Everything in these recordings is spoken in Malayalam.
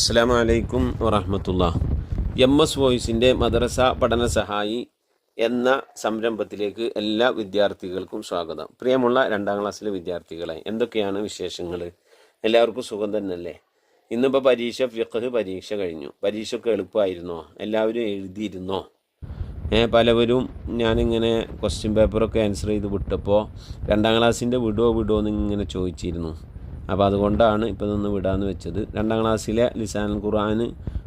അസ്സാം വലൈക്കും വറഹമത്തുള്ള എം എസ് വോയിസിന്റെ മദ്രസ പഠന സഹായി എന്ന സംരംഭത്തിലേക്ക് എല്ലാ വിദ്യാർത്ഥികൾക്കും സ്വാഗതം. പ്രിയമുള്ള രണ്ടാം ക്ലാസ്സിലെ വിദ്യാർത്ഥികളെ എന്തൊക്കെയാണ് വിശേഷങ്ങൾ എല്ലാവർക്കും സുഖം തന്നെയല്ലേ? ഇന്നിപ്പോൾ പരീക്ഷ ഫിഖ് പരീക്ഷ കഴിഞ്ഞു. പരീക്ഷയൊക്കെ എളുപ്പമായിരുന്നോ? എല്ലാവരും എഴുതിയിരുന്നോ? പലവരും ഞാനിങ്ങനെ ക്വസ്റ്റ്യൻ പേപ്പറൊക്കെ ആൻസർ ചെയ്ത് വിട്ടപ്പോൾ രണ്ടാം ക്ലാസ്സിന്റെ വിടുവോ വിടുവോ എന്ന് ഇങ്ങനെ ചോദിച്ചിരുന്നു. അപ്പോൾ അതുകൊണ്ടാണ് ഇപ്പോൾ ഇതൊന്ന് വിടാമെന്ന് വെച്ചത്. രണ്ടാം ക്ലാസ്സിലെ ലിസാൻ ഖുർആൻ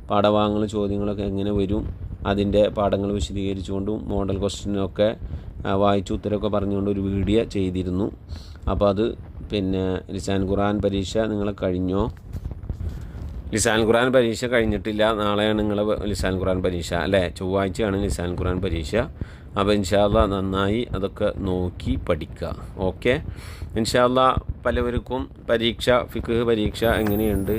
പാഠഭാഗങ്ങൾ ചോദ്യങ്ങളൊക്കെ എങ്ങനെ വരും അതിന്റെ പാഠങ്ങൾ വിശദീകരിച്ചുകൊണ്ടും മോഡൽ ക്വസ്റ്റ്യനൊക്കെ വായിച്ച് ഉത്തരമൊക്കെ പറഞ്ഞുകൊണ്ട് ഒരു വീഡിയോ ചെയ്തിരുന്നു. അപ്പോൾ അത് പിന്നെ ലിസാൻ ഖുർആൻ പരീക്ഷ നിങ്ങൾ കഴിഞ്ഞോ? ലിസാൻ ഖുർആൻ പരീക്ഷ കഴിഞ്ഞിട്ടില്ല. നാളെയാണ് നിങ്ങളെ ലിസാൻ ഖുർആൻ പരീക്ഷ അല്ലേ? ചൊവ്വാഴ്ചയാണ് ലിസാൻ ഖുർആൻ പരീക്ഷ. അപ്പോൾ ഇൻഷാല്ല നന്നായി അതൊക്കെ നോക്കി പഠിക്കുക ഓക്കെ? ഇൻഷാല്ല പലവർക്കും പരീക്ഷ ഫിക്ക് പരീക്ഷ എങ്ങനെയുണ്ട്?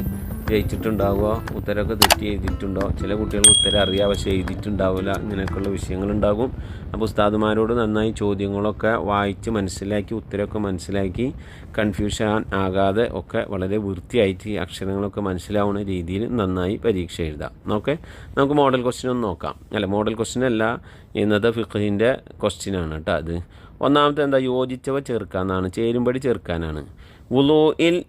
ജയിച്ചിട്ടുണ്ടാവുക ഉത്തരമൊക്കെ തെറ്റി എഴുതിയിട്ടുണ്ടോ ചില കുട്ടികൾക്ക് ഉത്തരം അറിയാം പക്ഷേ എഴുതിയിട്ടുണ്ടാവില്ല. ഇങ്ങനെയൊക്കെയുള്ള വിഷയങ്ങളുണ്ടാകും. അപ്പോൾ ഉസ്താദുമാരോട് നന്നായി ചോദ്യങ്ങളൊക്കെ വായിച്ച് മനസ്സിലാക്കി ഉത്തരമൊക്കെ മനസ്സിലാക്കി കൺഫ്യൂഷൻ ആകാതെ ഒക്കെ വളരെ വൃത്തിയായിട്ട് അക്ഷരങ്ങളൊക്കെ മനസ്സിലാവുന്ന രീതിയിൽ നന്നായി പരീക്ഷ എഴുതാം. ഓക്കെ? നമുക്ക് മോഡൽ ക്വസ്റ്റ്യൻ ഒന്ന് നോക്കാം. അല്ല മോഡൽ ക്വസ്റ്റ്യൻ അല്ല ഇന്നത്തെ ഫിഖിന്റെ ക്വസ്റ്റ്യനാണ് കേട്ടോ അത്. ഒന്നാമത്തെ എന്താ? യോജിച്ചവ ചേർക്കാന്നാണ്. ചേരുമ്പടി ചേർക്കാനാണ്. ഉലോയിൽ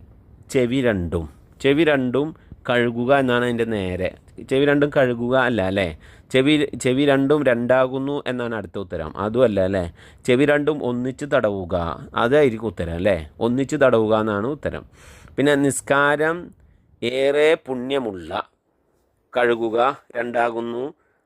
ചെവി രണ്ടും. ചെവി രണ്ടും കഴുകുക എന്നാണ് അതിന്റെ നേരെ. ചെവി രണ്ടും കഴുകുക അല്ല അല്ലേ? ചെവി ചെവി രണ്ടും രണ്ടാകുന്നു എന്നാണ് അടുത്ത ഉത്തരം. അതുമല്ല അല്ലേ? ചെവി രണ്ടും ഒന്നിച്ച് തടവുക. അതായിരിക്കും ഉത്തരം അല്ലേ? ഒന്നിച്ച് തടവുക എന്നാണ് ഉത്തരം. പിന്നെ നിസ്കാരം ഏറെ പുണ്യമുള്ള. കഴുകുക രണ്ടാകുന്നു.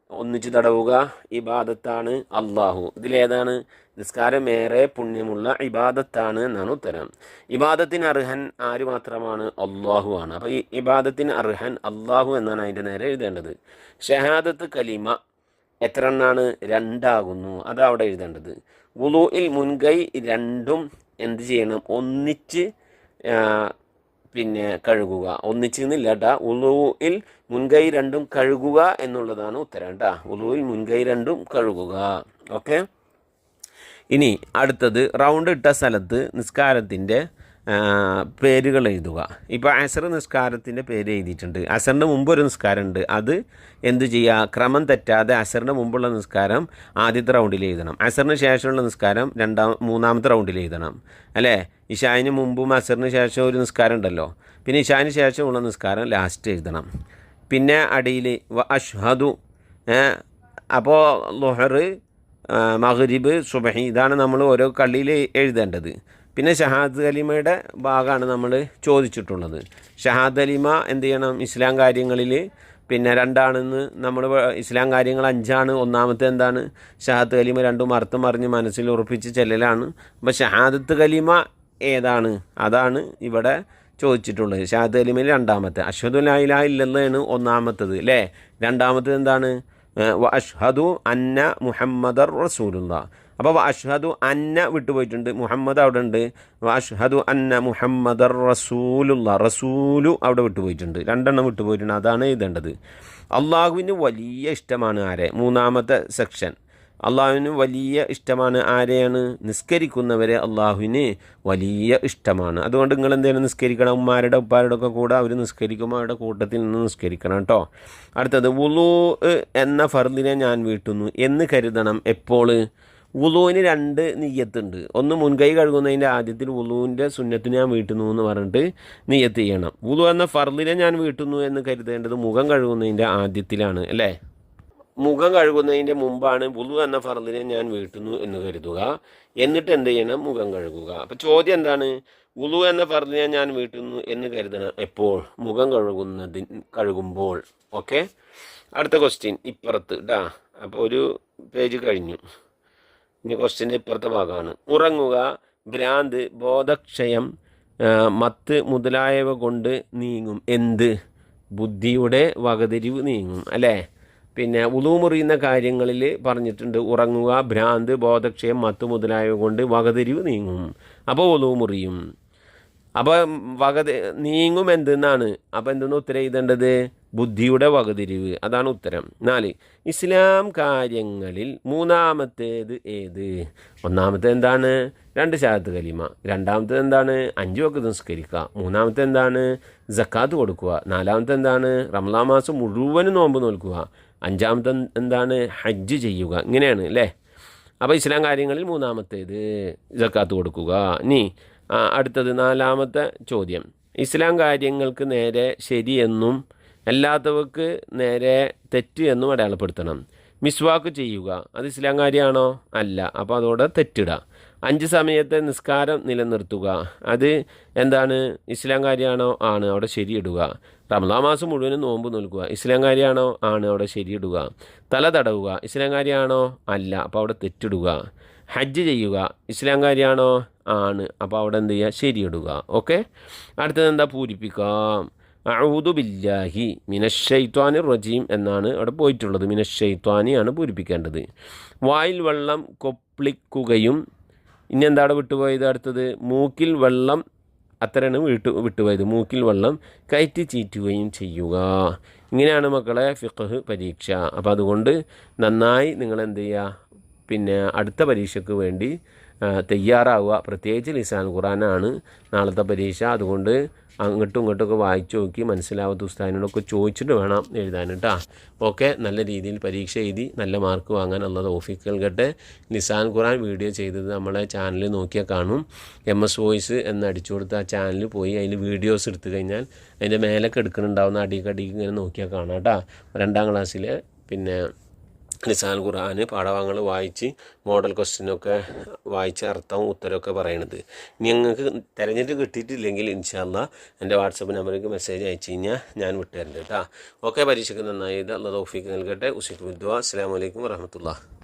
ഒന്നിച്ച് തടവുക ഇബാദത്താണ് അള്ളാഹു ഇതിലേതാണ് നിസ്കാരം ഏറെ പുണ്യമുള്ള ഇബാദത്താണ് എന്നാണ് ഉത്തരം. ഇബാദത്തിന് അർഹൻ ആര് മാത്രമാണ്? അള്ളാഹു ആണ്. അപ്പോൾ ഈ ഇബാദത്തിന് അർഹൻ അള്ളാഹു എന്നാണ് അതിന്റെ നേരെ എഴുതേണ്ടത്. ഷഹാദത്ത് കലിമ എത്ര എണ്ണാണ്? രണ്ടാകുന്നു. അതാ അവിടെ എഴുതേണ്ടത്. വുളുയിൽ മുൻകൈ രണ്ടും എന്ത് ചെയ്യണം? ഒന്നിച്ച് പിന്നെ കഴുകുക. ഒന്നിച്ചു നിന്നില്ല കേട്ടാ ഉളുവിൽ മുൻകൈ രണ്ടും കഴുകുക എന്നുള്ളതാണ് ഉത്തരം കേട്ടാ ഉളുവിൽ മുൻകൈ രണ്ടും കഴുകുക. ഓക്കെ? ഇനി അടുത്തത്. റൗണ്ട് ഇട്ട സ്ഥലത്ത് നിസ്കാരത്തിന്റെ പേരുകൾ എഴുതുക. ഇപ്പോൾ അസർ നിസ്കാരത്തിന്റെ പേര് എഴുതിയിട്ടുണ്ട്. അസറിന്റെ മുമ്പ് ഒരു നിസ്കാരമുണ്ട്. അത് എന്ത് ചെയ്യുക ക്രമം തെറ്റാതെ അസറിന്റെ മുമ്പുള്ള നിസ്കാരം ആദ്യത്തെ റൗണ്ടിൽ എഴുതണം. അസറിന് ശേഷമുള്ള നിസ്കാരം രണ്ടാം മൂന്നാമത്തെ റൗണ്ടിൽ എഴുതണം. അല്ലേ? ഇഷായന് മുമ്പും അസറിന് ശേഷം ഒരു നിസ്കാരം ഉണ്ടല്ലോ. പിന്നെ ഇഷാന് ശേഷമുള്ള നിസ്കാരം ലാസ്റ്റ് എഴുതണം. പിന്നെ അടിയിൽ അഷ്ഹദു അപ്പോൾ ലൊഹർ മഹരിബ് സുബഹി ഇതാണ് നമ്മൾ ഓരോ കള്ളിയിൽ എഴുതേണ്ടത്. പിന്നെ ഷഹാദ് കലിമയുടെ ഭാഗമാണ് നമ്മൾ ചോദിച്ചിട്ടുള്ളത്. ഷഹാദ് കലിമ എന്ത് ചെയ്യണം? ഇസ്ലാം കാര്യങ്ങളിൽ പിന്നെ രണ്ടാണെന്ന് നമ്മൾ ഇസ്ലാം കാര്യങ്ങൾ അഞ്ചാണ് ഒന്നാമത്തെ എന്താണ്? ഷഹാദ് കലിമ രണ്ടും അർത്ഥം അറിഞ്ഞ് മനസ്സിൽ ഉറപ്പിച്ച് ചെല്ലലാണ്. അപ്പോൾ ഷഹാദത്ത് കലിമ ഏതാണ്? അതാണ് ഇവിടെ ചോദിച്ചിട്ടുള്ളത്. ഷഹാദ് കലിമയിൽ രണ്ടാമത്തെ. അഷ്ഹദു ലായില ഇല്ലെന്നാണ് ഒന്നാമത്തത് അല്ലേ രണ്ടാമത്തത് എന്താണ്? അഷ്ഹദു അന്ന മുഹമ്മദർ റസൂലുള്ള. അപ്പോൾ അഷ്ഹദു അന്ന വിട്ടുപോയിട്ടുണ്ട്. മുഹമ്മദ് അവിടെ ഉണ്ട് അഷ്ഹദു അന്ന മുഹമ്മദർ റസൂലുള്ള. റസൂലു അവിടെ വിട്ടുപോയിട്ടുണ്ട്. രണ്ടെണ്ണം വിട്ടുപോയിട്ടുണ്ട്. അതാണ് എഴുതേണ്ടത്. അള്ളാഹുവിന് വലിയ ഇഷ്ടമാണ് ആരെ? മൂന്നാമത്തെ സെക്ഷൻ. അള്ളാഹുവിന് വലിയ ഇഷ്ടമാണ് ആരെയാണ്? നിസ്കരിക്കുന്നവരെ അള്ളാഹുവിന് വലിയ ഇഷ്ടമാണ്. അതുകൊണ്ട് നിങ്ങൾ എന്തെങ്കിലും നിസ്കരിക്കണം. ഉമ്മാരുടെ ഉപ്പാരുടെ ഒക്കെ കൂടെ അവർ നിസ്കരിക്കുമ്പോൾ അവരുടെ കൂട്ടത്തിൽ നിന്ന് നിസ്കരിക്കണം കേട്ടോ അടുത്തത് വുളു എന്ന ഫർദിനെ ഞാൻ വീട്ടുന്നു എന്ന് കരുതണം എപ്പോൾ? വുളുവിന് രണ്ട് നെയ്യത്തുണ്ട് ഒന്ന് മുൻകൈ കഴുകുന്നതിന്റെ ആദ്യത്തിൽ ഉളുവിന്റെ സുന്നത്തിന് ഞാൻ വീട്ടുന്നു എന്ന് പറഞ്ഞിട്ട് നെയ്യത്ത് ചെയ്യണം. ഉളു എന്ന ഫർലിനെ ഞാൻ വീട്ടുന്നു എന്ന് കരുതേണ്ടത് മുഖം കഴുകുന്നതിന്റെ ആദ്യത്തിലാണ് അല്ലേ? മുഖം കഴുകുന്നതിന്റെ മുമ്പാണ് വുളു എന്ന ഫർദിനെ ഞാൻ വീട്ടുന്നു എന്ന് കരുതുക. എന്നിട്ട് എന്ത് ചെയ്യണം? മുഖം കഴുകുക. അപ്പം ചോദ്യം എന്താണ്? വുളു എന്ന ഫർദിനെ ഞാൻ വീട്ടുന്നു എന്ന് കരുതണം എപ്പോൾ? മുഖം കഴുകുന്നതിന് കഴുകുമ്പോൾ. ഓക്കെ? അടുത്ത ക്വസ്റ്റ്യൻ ഇപ്പുറത്ത് ഡാ അപ്പോൾ ഒരു പേജ് കഴിഞ്ഞു. ഇനി ക്വസ്റ്റ്യന്റെ ഇപ്പുറത്തെ ഭാഗമാണ് ഉറങ്ങുക ഭ്രാന്ത് ബോധക്ഷയം മത്ത് മുതലായവ കൊണ്ട് നീങ്ങും. എന്ത്? ബുദ്ധിയുടെ വകതിരിവ് നീങ്ങും അല്ലേ? പിന്നെ ഉളുമുറിയുന്ന കാര്യങ്ങളിൽ പറഞ്ഞിട്ടുണ്ട് ഉറങ്ങുക ഭ്രാന്ത് ബോധക്ഷയം മത്ത് മുതലായവ കൊണ്ട് വകതിരിവ് നീങ്ങും. അപ്പോൾ ഉളു മുറിയും അപ്പോൾ വക നീങ്ങും എന്തെന്നാണ്? അപ്പോൾ എന്തെന്ന് ഉത്തരം എഴുതേണ്ടത്? ബുദ്ധിയുടെ വകതിരിവ്. അതാണ് ഉത്തരം. നാല് ഇസ്ലാം കാര്യങ്ങളിൽ മൂന്നാമത്തേത് ഏത്? ഒന്നാമത്തെ എന്താണ്? രണ്ട് ശാദത്ത് കലിമ. രണ്ടാമത്തെ എന്താണ്? അഞ്ച് വക്ക് നിസ്കരിക്കുക. മൂന്നാമത്തെ എന്താണ്? ജക്കാത്ത് കൊടുക്കുക. നാലാമത്തെ എന്താണ്? റംലാ മാസം മുഴുവനും നോമ്പ് നോൽക്കുക. അഞ്ചാമത്തെ എന്താണ്? ഹജ്ജ് ചെയ്യുക. ഇങ്ങനെയാണ് അല്ലേ? അപ്പോൾ ഇസ്ലാം കാര്യങ്ങളിൽ മൂന്നാമത്തേത് ജക്കാത്ത് കൊടുക്കുക. ആ, അടുത്തത് നാലാമത്തെ ചോദ്യം. ഇസ്ലാം കാര്യങ്ങൾക്ക് നേരെ ശരിയെന്നും അല്ലാത്തവർക്ക് നേരെ തെറ്റ് എന്നും അടയാളപ്പെടുത്തണം. മിസ്വാക്ക് ചെയ്യുക അത് ഇസ്ലാം കാര്യമാണോ? അല്ല അപ്പോൾ അതോടെ തെറ്റിടുക അഞ്ച് സമയത്തെ നിസ്കാരം നിലനിർത്തുക അത് എന്താണ്? ഇസ്ലാം കാര്യമാണോ? ആണ് അവിടെ ശരിയിടുക. റമദാ മാസം മുഴുവനും നോമ്പ് നൽകുക ഇസ്ലാം കാര്യമാണോ? ആണ് അവിടെ ശരിയിടുക. തല തടവുക ഇസ്ലാം കാര്യമാണോ? അല്ല അപ്പോൾ അവിടെ തെറ്റിടുക. ഹജ്ജ് ചെയ്യുക. ഇസ്ലാം കാര്യമാണോ ആണ്. അപ്പോൾ അവിടെ എന്ത് ചെയ്യുക? ശരിയിടുക. ഓക്കെ? അടുത്തത് എന്താ പൂരിപ്പിക്കാം അഊദു ബില്ലാഹി. മിനഷൈത്വാനി റജീം എന്നാണ് അവിടെ പോയിട്ടുള്ളത്. മിനഷൈത്വാനിയാണ് പൂരിപ്പിക്കേണ്ടത്. വായിൽ വെള്ളം കൊപ്ലിക്കുകയും ഇനി എന്താണ് വിട്ടുപോയത് അടുത്തത്? മൂക്കിൽ വെള്ളം അത്രയാണ് വിട്ടു വിട്ടുപോയത്. മൂക്കിൽ വെള്ളം കയറ്റി ചീറ്റുകയും ചെയ്യുക. ഇങ്ങനെയാണ് മക്കളെ ഫിഖ് പരീക്ഷ. അപ്പോൾ അതുകൊണ്ട് നന്നായി നിങ്ങൾ എന്ത് ചെയ്യുക? പിന്നെ അടുത്ത പരീക്ഷയ്ക്ക് വേണ്ടി തയ്യാറാവുക. പ്രത്യേകിച്ച് ലിസാൻ ഖുറാനാണ് നാളത്തെ പരീക്ഷ. അതുകൊണ്ട് അങ്ങോട്ടും ഇങ്ങോട്ടൊക്കെ വായിച്ചു നോക്കി മനസ്സിലാവാത്ത ഉസ്താദിനോടൊക്കെ ചോദിച്ചിട്ട് വേണം എഴുതാൻ കേട്ടോ ഓക്കെ നല്ല രീതിയിൽ പരീക്ഷ എഴുതി നല്ല മാർക്ക് വാങ്ങാൻ ഉള്ള തോഫിക്ക് നൽകട്ടെ. നിസാൻ ഖുറാൻ വീഡിയോ ചെയ്തത് നമ്മളെ ചാനലിൽ നോക്കിയാൽ കാണും. എം എസ് വോയിസ് എന്ന് അടിച്ചു കൊടുത്ത് ആ ചാനലിൽ പോയി അതിൽ വീഡിയോസ് എടുത്തു കഴിഞ്ഞാൽ അതിന്റെ മേലൊക്കെ എടുക്കുന്നുണ്ടാവുന്ന അടിക്കടിക്ക് അടിക്ക് ഇങ്ങനെ നോക്കിയാൽ കാണാം കേട്ടോ രണ്ടാം ക്ലാസ്സിൽ പിന്നെ നിസാൻ ഖുർആൻ പാഠഭാഗങ്ങൾ വായിച്ച് മോഡൽ ക്വസ്റ്റ്യനൊക്കെ വായിച്ച് അർത്ഥവും ഉത്തരവൊക്കെ പറയണത്. ഞങ്ങൾക്ക് തിരഞ്ഞെടുപ്പ് കിട്ടിയിട്ടില്ലെങ്കിൽ ഇൻഷാല്ല എന്റെ വാട്സപ്പ് നമ്പറിലേക്ക് മെസ്സേജ് അയച്ചു കഴിഞ്ഞാൽ ഞാൻ വിട്ടുതരുന്നുണ്ട് കേട്ടോ. ഓക്കെ പരീക്ഷയ്ക്ക് നന്നായി. അല്ല തോഫിക്ക് നൽകട്ടെ. ഉസിഫ് വിദ്വ അസ്സാം വലൈക്കും വരഹമത്തുള്ള